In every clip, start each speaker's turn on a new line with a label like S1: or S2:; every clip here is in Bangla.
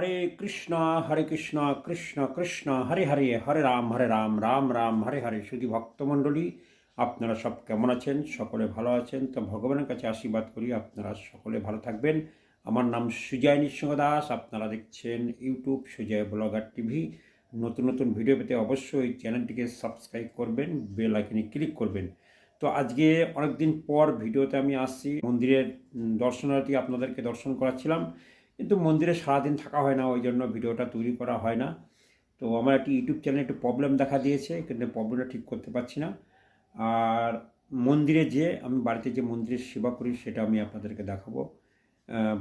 S1: হরে কৃষ্ণ হরে কৃষ্ণ কৃষ্ণ কৃষ্ণ হরে হরে হরে রাম হরে রাম রাম রাম হরে হরে শুধু ভক্তমণ্ডলী আপনারা সব কেমন আছেন সকলে ভালো আছেন তো ভগবানের কাছে আশীর্বাদ করি আপনারা সকলে ভালো থাকবেন আমার নাম সুজয় নিঃসঙ্গ দাস আপনারা দেখছেন ইউটিউব সুজয় ব্লগার টিভি নতুন নতুন ভিডিও পেতে অবশ্যই চ্যানেলটিকে সাবস্ক্রাইব করবেন বেল আইকনে ক্লিক করবেন তো আজকে অনেকদিন পর ভিডিওতে আমি আসছি মন্দিরের দর্শনার্থী আপনাদেরকে দর্শন করাচ্ছিলাম কিন্তু মন্দিরে সারাদিন থাকা হয় না ওই জন্য ভিডিওটা তৈরি করা হয় না তো আমার একটি ইউটিউব চ্যানেলে একটু প্রবলেম দেখা দিয়েছে কিন্তু প্রবলেমটা ঠিক করতে পারছি না আর মন্দিরে যে আমি বাড়িতে যে মন্দিরের সেবা করি সেটা আমি আপনাদেরকে দেখাবো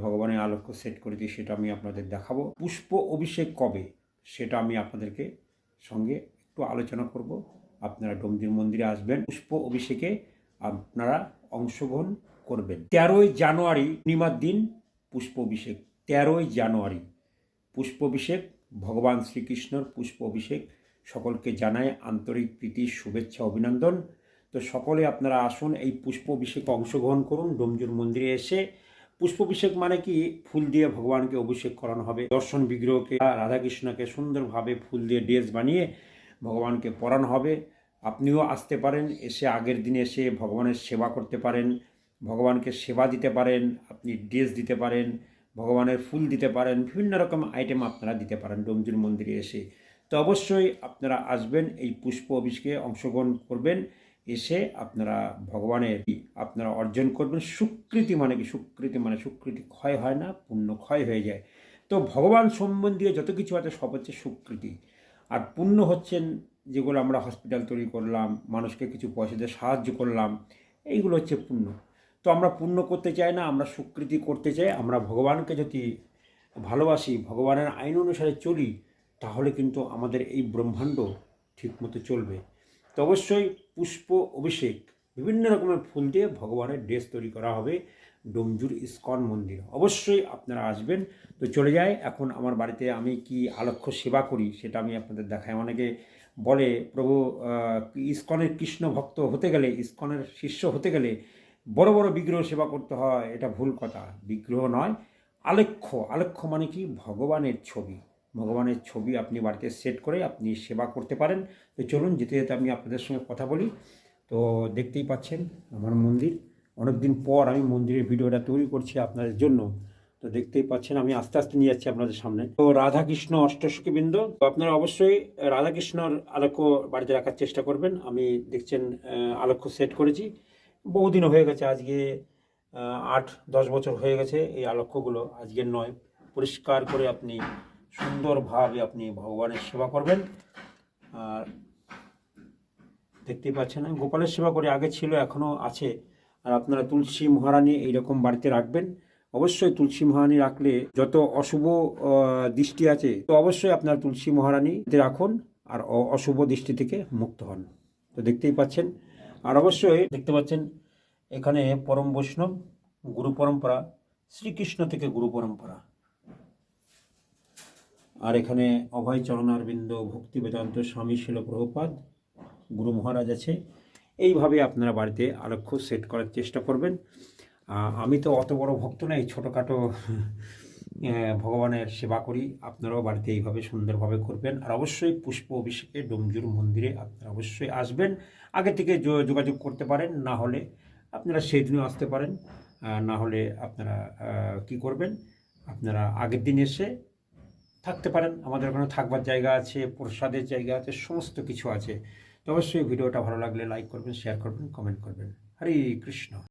S1: ভগবানের আলোক্য সেট করে দিই সেটা আমি আপনাদের দেখাবো পুষ্প অভিষেক কবে সেটা আমি আপনাদেরকে সঙ্গে একটু আলোচনা করব আপনারা ডোমদির মন্দিরে আসবেন পুষ্প অভিষেকে আপনারা অংশগ্রহণ করবেন তেরোই জানুয়ারি পূর্ণিমার দিন পুষ্প অভিষেক তেরোই জানুয়ারি পুষ্পভিষেক ভগবান শ্রীকৃষ্ণর পুষ্পাভিষেক সকলকে জানায় আন্তরিক প্রীতির শুভেচ্ছা অভিনন্দন তো সকলে আপনারা আসুন এই পুষ্পভিষেকে অংশগ্রহণ করুন ডোমজুর মন্দিরে এসে পুষ্পাভিষেক মানে কি ফুল দিয়ে ভগবানকে অভিষেক করানো হবে দর্শন বিগ্রহকে রাধাকৃষ্ণকে সুন্দরভাবে ফুল দিয়ে ড্রেস বানিয়ে ভগবানকে পরানো হবে আপনিও আসতে পারেন এসে আগের দিনে এসে ভগবানের সেবা করতে পারেন ভগবানকে সেবা দিতে পারেন আপনি ড্রেস দিতে পারেন ভগবানের ফুল দিতে পারেন বিভিন্ন রকম আইটেম আপনারা দিতে পারেন ডোমজুর মন্দিরে এসে তো অবশ্যই আপনারা আসবেন এই পুষ্প অভিষেকে অংশগ্রহণ করবেন এসে আপনারা ভগবানের আপনারা অর্জন করবেন সুকৃতি মানে কি সুকৃতি মানে সুকৃতি ক্ষয় হয় না পুণ্য ক্ষয় হয়ে যায় তো ভগবান সম্বন্ধীয় যত কিছু আছে সব হচ্ছে সুকৃতি আর পুণ্য হচ্ছেন যেগুলো আমরা হসপিটাল তৈরি করলাম মানুষকে কিছু পয়সা দিয়ে সাহায্য করলাম এইগুলো হচ্ছে পূর্ণ তো আমরা পূর্ণ করতে চাই না আমরা স্বীকৃতি করতে চাই আমরা ভগবানকে যদি ভালোবাসি ভগবানের আইন অনুসারে চলি তাহলে কিন্তু আমাদের এই ব্রহ্মাণ্ড ঠিকমতো চলবে তো অবশ্যই পুষ্প অভিষেক বিভিন্ন রকমের ফুল দিয়ে ভগবানের ড্রেস তৈরি করা হবে ডোমজুর ইস্কন মন্দির অবশ্যই আপনারা আসবেন তো চলে যায় এখন আমার বাড়িতে আমি কি আলক্ষ্য সেবা করি সেটা আমি আপনাদের দেখাই অনেকে বলে প্রভু ইস্কনের কৃষ্ণ ভক্ত হতে গেলে ইস্কনের শিষ্য হতে গেলে বড় বড় বিগ্রহ সেবা করতে হয় এটা ভুল কথা বিগ্রহ নয় আলেখ্য আলেখ্য মানে কি ভগবানের ছবি ভগবানের ছবি আপনি বাড়িতে সেট করে আপনি সেবা করতে পারেন তো চলুন যেতে যেতে আমি আপনাদের সঙ্গে কথা বলি তো দেখতেই পাচ্ছেন আমার মন্দির অনেক দিন পর আমি মন্দিরের ভিডিওটা তৈরি করছি আপনাদের জন্য তো দেখতেই পাচ্ছেন আমি আস্তে আস্তে নিয়ে যাচ্ছি আপনাদের সামনে তো রাধাকৃষ্ণ অষ্টশকী বৃন্দ তো আপনারা অবশ্যই রাধাকৃষ্ণর আলোক্য বাড়িতে রাখার চেষ্টা করবেন আমি দেখছেন আলোক্য সেট করেছি বহুদিন হয়ে গেছে আজকে আট দশ বছর হয়ে গেছে এই আলক্ষ্যগুলো আজকে নয় পরিষ্কার করে আপনি সুন্দরভাবে আপনি ভগবানের সেবা করবেন আর দেখতেই পাচ্ছেন গোপালের সেবা করে আগে ছিল এখনও আছে আর আপনারা তুলসী মহারানী এইরকম বাড়িতে রাখবেন অবশ্যই তুলসী মহারানী রাখলে যত অশুভ দৃষ্টি আছে তো অবশ্যই আপনার তুলসী মহারানীতে রাখুন আর অশুভ দৃষ্টি থেকে মুক্ত হন তো দেখতেই পাচ্ছেন আর অবশ্যই দেখতে পাচ্ছেন এখানে পরম বৈষ্ণব গুরু পরম্পরা শ্রীকৃষ্ণ থেকে গুরু পরম্পরা আর এখানে অভয় চরণারবিন্দ ভক্তি বেদান্ত স্বামী শিল প্রভুপাদ গুরু মহারাজ আছে এইভাবে আপনারা বাড়িতে আলক্ষ্য সেট করার চেষ্টা করবেন আমি তো অত বড় ভক্ত নাই ছোটোখাটো ভগবানের সেবা করি আপনারাও বাড়িতে এইভাবে সুন্দরভাবে করবেন আর অবশ্যই পুষ্প অভিষেকে ডোমজুর মন্দিরে আপনারা অবশ্যই আসবেন আগে থেকে যোগাযোগ করতে পারেন না হলে আপনারা সেই দিনও আসতে পারেন না হলে আপনারা কি করবেন আপনারা আগের দিন এসে থাকতে পারেন আমাদের ওখানে থাকবার জায়গা আছে প্রসাদের জায়গা আছে সমস্ত কিছু আছে তো অবশ্যই ভিডিওটা ভালো লাগলে লাইক করবেন শেয়ার করবেন কমেন্ট করবেন হরে কৃষ্ণ